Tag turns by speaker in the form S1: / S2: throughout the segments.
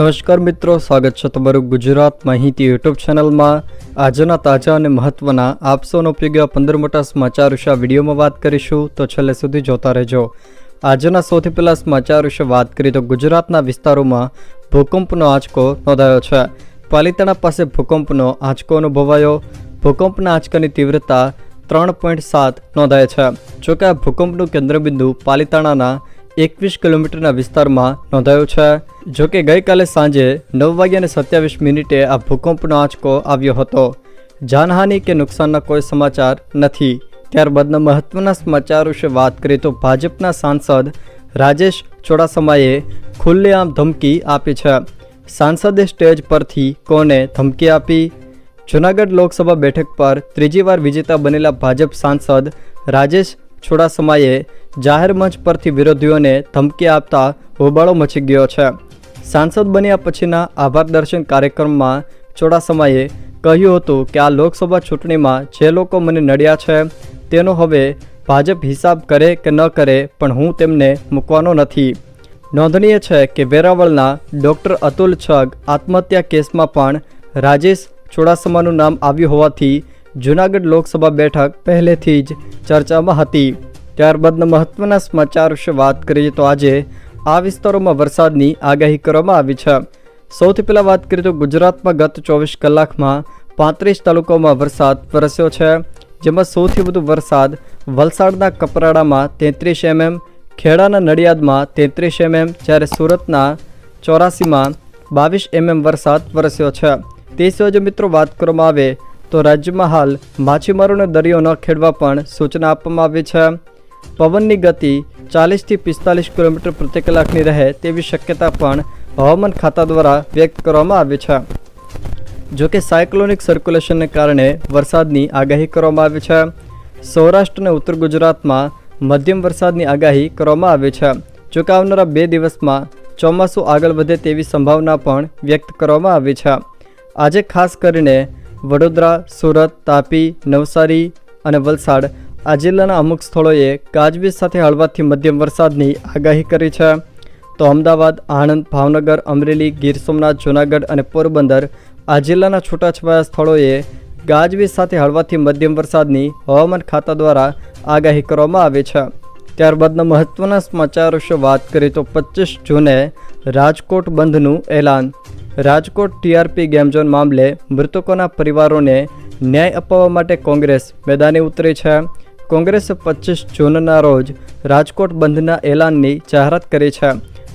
S1: નમસ્કાર મિત્રો, સ્વાગત છે તમારું ગુજરાત માહિતી યુટ્યુબ ચેનલમાં. આજના તાજા અને મહત્વના આપસોનો ઉપયોગી એવા પંદર મોટા સમાચાર વિશે વિડીયોમાં વાત કરીશું, તો છેલ્લે સુધી જોતા રહેજો. આજના સૌથી પહેલાં સમાચાર વિશે વાત કરીએ, તો ગુજરાતના વિસ્તારોમાં ભૂકંપનો આંચકો નોંધાયો છે. પાલિતાણા પાસે ભૂકંપનો આંચકો અનુભવાયો. ભૂકંપના આંચકાની તીવ્રતા ત્રણ પોઈન્ટ સાત નોંધાય છે. જોકે આ ભૂકંપનું કેન્દ્રબિંદુ પાલિતાણાના એકવીસ કિલોમીટરના વિસ્તારમાં નોંધાયો છે. જોકે ગઈકાલે સાંજે નવ વાગ્યાને સત્યાવીસ મિનિટે આ ભૂકંપનો આંચકો આવ્યો હતો. જાનહાનિ કે નુકસાનના કોઈ સમાચાર નથી. ત્યારબાદના મહત્વના સમાચાર વિશે વાત કરીએ તો ભાજપના સાંસદ રાજેશ ચોડાસમાએ ખુલ્લેઆમ ધમકી આપી છે. સાંસદે સ્ટેજ પરથી કોને ધમકી આપી? જૂનાગઢ લોકસભા બેઠક પર ત્રીજી વાર વિજેતા બનેલા ભાજપ સાંસદ રાજેશ ચોડાસમાએ જાહેર મંચ પરથી વિરોધીઓને ધમકી આપતા હોબાળો મચી ગયો છે. સાંસદ બન્યા પછીના આભાર દર્શન કાર્યક્રમમાં ચોડાસમાએ કહ્યું હતું કે આ લોકસભા ચૂંટણીમાં જે લોકો મને નડ્યા છે, તેનો હવે ભાજપ હિસાબ કરે કે ન કરે પણ હું તેમને મૂકવાનો નથી. નોંધનીય છે કે વેરાવળના ડૉક્ટર અતુલ છગ આત્મહત્યા કેસમાં પણ રાજેશ ચોડાસમાનું નામ આવ્યું હોવાથી જૂનાગઢ લોકસભા બેઠક પહેલેથી જ ચર્ચામાં હતી. ત્યારબાદના મહત્વના સમાચાર વિશે વાત કરીએ તો આજે આ વિસ્તારોમાં વરસાદની આગાહી કરવામાં આવી છે. સૌથી પહેલાં વાત કરીએ તો ગુજરાતમાં ગત ચોવીસ કલાકમાં પાંત્રીસ તાલુકાઓમાં વરસાદ વરસ્યો છે. જેમાં સૌથી વધુ વરસાદ વલસાડના કપરાડામાં તેત્રીસ એમએમ, ખેડાના નડિયાદમાં તેત્રીસ એમએમ, જ્યારે સુરતના ચોરાસીમાં બાવીસ એમએમ વરસાદ વરસ્યો છે. તે સિવાય મિત્રો વાત કરવામાં આવે તો રાજ્યમાં હાલ માછીમારોને દરિયો ન ખેડવા પણ સૂચના આપવામાં આવી છે. પવનની ગતિ ચાલીસથી પિસ્તાલીસ કિલોમીટર પ્રતિ કલાકની રહે તેવી શક્યતા પણ હવામાન ખાતા દ્વારા વ્યક્ત કરવામાં આવી છે. જોકે સાયક્લોનિક સર્ક્યુલેશનને કારણે વરસાદની આગાહી કરવામાં આવી છે. સૌરાષ્ટ્ર અને ઉત્તર ગુજરાતમાં મધ્યમ વરસાદની આગાહી કરવામાં આવી છે. જોકે આવનારા બે દિવસમાં ચોમાસું આગળ વધે તેવી સંભાવના પણ વ્યક્ત કરવામાં આવી છે. આજે ખાસ કરીને વડોદરા, સુરત, તાપી, નવસારી અને વલસાડ આ જિલ્લાના અમુક સ્થળોએ ગાજવીજ સાથે હળવાથી મધ્યમ વરસાદની આગાહી કરી છે. તો અમદાવાદ, આણંદ, ભાવનગર, અમરેલી, ગીર સોમનાથ, જૂનાગઢ અને પોરબંદર આ જિલ્લાના છૂટાછવાયા સ્થળોએ ગાજવીજ સાથે હળવાથી મધ્યમ વરસાદની હવામાન ખાતા દ્વારા આગાહી કરવામાં આવી છે. ત્યારબાદના મહત્વના સમાચાર વિશે વાત કરીએ તો પચીસ જૂને રાજકોટ બંધનું એલાન રાજકોટ ટીઆરપી ગેમઝોન મામલે મૃતકોના પરિવારોને ન્યાય અપાવવા માટે કોંગ્રેસ મેદાને ઉતરી છે. કોંગ્રેસે પચીસ જૂનના રોજ રાજકોટ બંધના એલાનની જાહેરાત કરી છે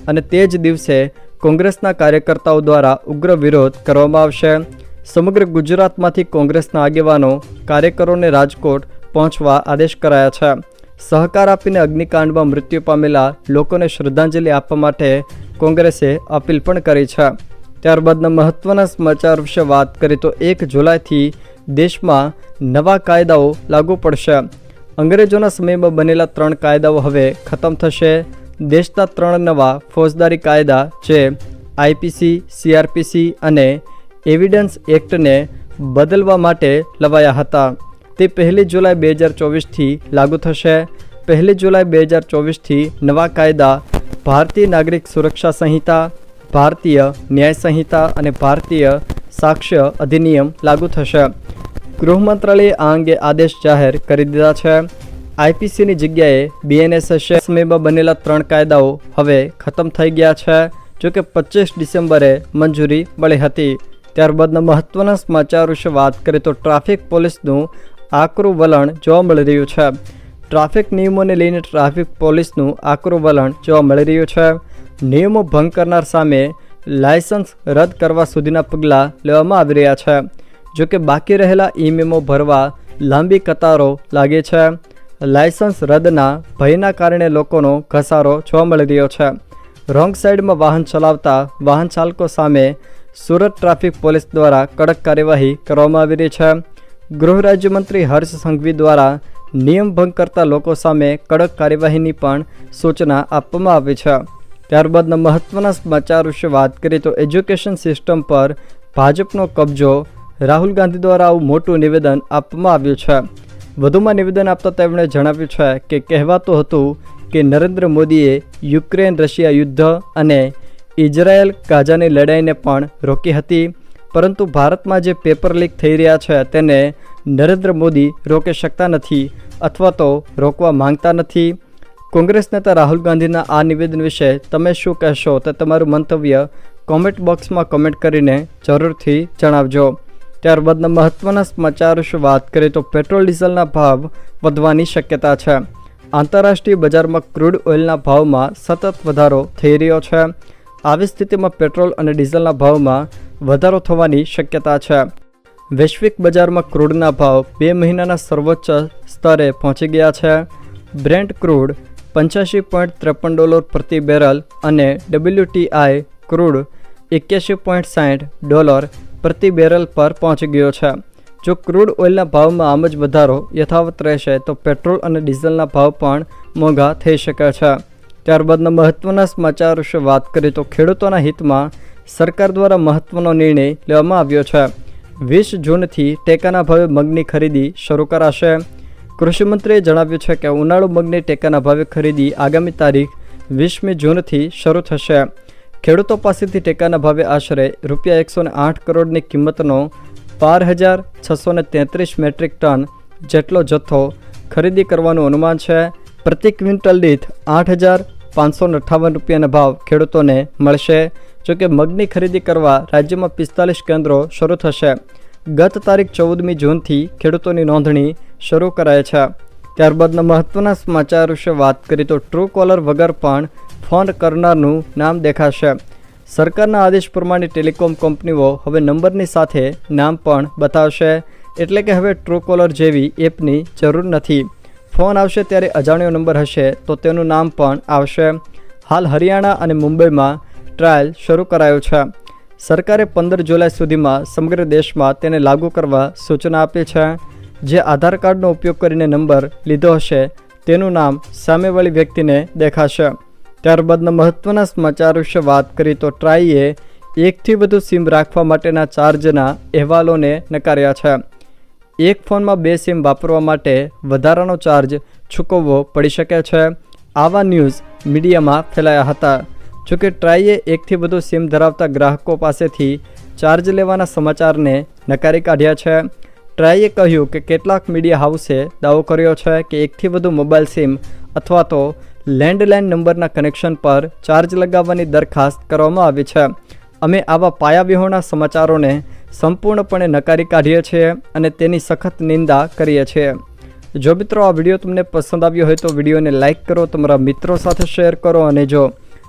S1: અને તે જ દિવસે કોંગ્રેસના કાર્યકર્તાઓ દ્વારા ઉગ્ર વિરોધ કરવામાં આવશે. સમગ્ર ગુજરાતમાંથી કોંગ્રેસના આગેવાનો કાર્યકરોને રાજકોટ પહોંચવા આદેશ કરાયા છે. સહકાર આપીને અગ્નિકાંડમાં મૃત્યુ પામેલા લોકોને શ્રદ્ધાંજલિ આપવા માટે કોંગ્રેસે અપીલ પણ કરી છે. ત્યારબાદના મહત્ત્વના સમાચાર વિશે વાત કરીએ તો એક જુલાઈથી દેશમાં નવા કાયદાઓ લાગુ પડશે. અંગ્રેજોના સમયમાં બનેલા ત્રણ કાયદાઓ હવે ખતમ થશે. દેશના ત્રણ નવા ફોજદારી કાયદા જે આઈપીસી, સીઆરપીસી અને એવિડન્સ એક્ટને બદલવા માટે લવાયા હતા. તે પહેલી જુલાઈ બે હજાર ચોવીસથી લાગુ થશે. પહેલી જુલાઈ બે હજાર ચોવીસથી નવા કાયદા ભારતીય નાગરિક સુરક્ષા સંહિતા ભારતીય ન્યાય સંહિતા અને ભારતીય સાક્ષ્ય અધિનિયમ લાગુ થશે. ગૃહ મંત્રાલયે આ અંગે આદેશ જાહેર કરી દીધા છે. આઈપીસીની જગ્યાએ બીએનએસ સમયમાં બનેલા ત્રણ કાયદાઓ હવે ખતમ થઈ ગયા છે જોકે પચીસ ડિસેમ્બરે મંજૂરી મળી હતી. ત્યારબાદના મહત્ત્વના સમાચાર વિશે વાત કરીએ તો ટ્રાફિક પોલીસનું આકરું વલણ જોવા મળી રહ્યું છે. ટ્રાફિક નિયમોને લઈને ટ્રાફિક પોલીસનું આકરું વલણ જોવા મળી રહ્યું છે. નિયમો ભંગ કરનાર સામે લાયસન્સ રદ કરવા સુધીના પગલાં લેવામાં આવી રહ્યા છે. જોકે બાકી રહેલા ઈ મેમો ભરવા લાંબી કતારો લાગે છે. લાયસન્સ રદના ભયના કારણે લોકોનો ઘસારો જોવા મળી રહ્યો છે. રોંગ સાઈડમાં વાહન ચલાવતા વાહન ચાલકો સામે સુરત ટ્રાફિક પોલીસ દ્વારા કડક કાર્યવાહી કરવામાં આવી રહી છે. ગૃહ રાજ્યમંત્રી હર્ષ સંઘવી દ્વારા નિયમ ભંગ કરતા લોકો સામે કડક કાર્યવાહીની પણ સૂચના આપવામાં આવી છે. ત્યારબાદના મહત્ત્વના સમાચાર વિશે વાત કરીએ તો એજ્યુકેશન સિસ્ટમ પર ભાજપનો કબજો રાહુલ ગાંધી દ્વારા આવું મોટું નિવેદન આપવામાં આવ્યું છે. વધુમાં નિવેદન આપતા તેમણે જણાવ્યું છે કે કહેવાતું હતું કે નરેન્દ્ર મોદીએ યુક્રેન રશિયા યુદ્ધ અને ઇઝરાયેલ ગાઝાની લડાઈને પણ રોકી હતી. પરંતુ ભારતમાં જે પેપર લીક થઈ રહ્યા છે તેને નરેન્દ્ર મોદી રોકી શકતા નથી અથવા તો રોકવા માંગતા નથી. કોંગ્રેસ નેતા રાહુલ ગાંધીના આ નિવેદન વિશે તમે શું કહેશો તે તમારું મંતવ્ય કોમેન્ટ બોક્સમાં કમેન્ટ કરીને જરૂરથી જણાવજો. ત્યારબાદના મહત્ત્વના સમાચાર વિશે વાત કરીએ તો પેટ્રોલ ડીઝલના ભાવ વધવાની શક્યતા છે. આંતરરાષ્ટ્રીય બજારમાં ક્રૂડ ઓઇલના ભાવમાં સતત વધારો થઈ રહ્યો છે. આવી સ્થિતિમાં પેટ્રોલ અને ડીઝલના ભાવમાં વધારો થવાની શક્યતા છે. વૈશ્વિક બજારમાં ક્રૂડના ભાવ બે મહિનાના સર્વોચ્ચ સ્તરે પહોંચી ગયા છે. બ્રેન્ટ ક્રૂડ પંચ્યાસી પોઈન્ટ ત્રેપન ડોલર પ્રતિ બેરલ અને ડબલ્યુટીઆઈ ક્રૂડ એક્યાસી પોઈન્ટ સાઠ ડોલર પ્રતિ બેરલ પર પહોંચી ગયો છે. જો ક્રૂડ ઓઇલના ભાવમાં આમ જ વધારો યથાવત રહેશે, તો પેટ્રોલ અને ડીઝલના ભાવ પણ મોંઘા થઈ શકે છે. ત્યારબાદના મહત્ત્વના સમાચાર વિશે વાત કરીએ તો ખેડૂતોના હિતમાં સરકાર દ્વારા મહત્ત્વનો નિર્ણય લેવામાં આવ્યો છે. વીસ જૂનથી ટેકાના ભાવે મગની ખરીદી શરૂ કરાશે. કૃષિમંત્રીએ જણાવ્યું છે કે ઉનાળુ મગની ટેકાના ભાવે ખરીદી આગામી તારીખ વીસમી જૂનથી શરૂ થશે. ખેડૂતો પાસેથી ટેકાના ભાવે આશરે રૂપિયા એકસો આઠ કરોડની કિંમતનો બાર હજાર છસો તેત્રીસ મેટ્રિક ટન જેટલો જથ્થો ખરીદી કરવાનું અનુમાન છે. પ્રતિ ક્વિન્ટલ દીઠ આઠ હજાર પાંચસો અઠ્ઠાવન રૂપિયાના ભાવ ખેડૂતોને મળશે. જોકે મગની ખરીદી કરવા રાજ્યમાં પિસ્તાલીસ કેન્દ્રો શરૂ થશે. ગત તારીખ ચૌદમી જૂનથી ખેડૂતોની નોંધણી શરૂ કરાય છે. ત્યારબાદના મહત્ત્વના સમાચાર વિશે વાત કરીએ તો ટ્રુ કોલર વગર પણ ફોન કરનારનું નામ દેખાશે. સરકારના આદેશ પ્રમાણે ટેલિકોમ કંપનીઓ હવે નંબરની સાથે નામ પણ બતાવશે. એટલે કે હવે ટ્રુ કોલર જેવી એપની જરૂર નથી. ફોન આવશે ત્યારે અજાણ્યો નંબર હશે તો તેનું નામ પણ આવશે. હાલ હરિયાણા અને મુંબઈમાં ટ્રાયલ શરૂ કરાયો છે. સરકારે પંદર જુલાઈ સુધીમાં સમગ્ર દેશમાં તેને લાગુ કરવા સૂચના આપી છે. જે આધાર કાર્ડનો ઉપયોગ કરીને નંબર લીધો હશે, તેનું નામ સામેવાળી વ્યક્તિને દેખાશે. ત્યારબાદના મહત્ત્વના સમાચાર વિશે વાત કરીએ તો ટ્રાઈએ એકથી વધુ સિમ રાખવા માટેના ચાર્જના અહેવાલોને નકાર્યા છે. એક ફોનમાં બે સિમ વાપરવા માટે વધારાનો ચાર્જ ચૂકવવો પડી શકે છે. આવા ન્યૂઝ મીડિયામાં ફેલાયા હતા. જોકે ટ્રાઈએ એકથી વધુ સિમ ધરાવતા ગ્રાહકો પાસેથી ચાર્જ લેવાના સમાચારને નકારી કાઢ્યા છે. ટ્રાઈએ કહ્યું કે કેટલાક મીડિયા હાઉસે દાવો કર્યો છે કે એકથી વધુ મોબાઈલ સિમ અથવા તો લેન્ડલાઇન નંબરના કનેક્શન પર ચાર્જ લગાવવાની દરખાસ્ત કરવામાં આવી છે. અમે આવા પાયાવિહોણા સમાચારોને સંપૂર્ણપણે નકારી કાઢીએ છીએ અને તેની સખત નિંદા કરીએ છીએ. જો મિત્રો આ વીડિયો તમને પસંદ આવ્યો હોય તો વિડીયોને લાઇક કરો, તમારા મિત્રો સાથે શેર કરો અને જો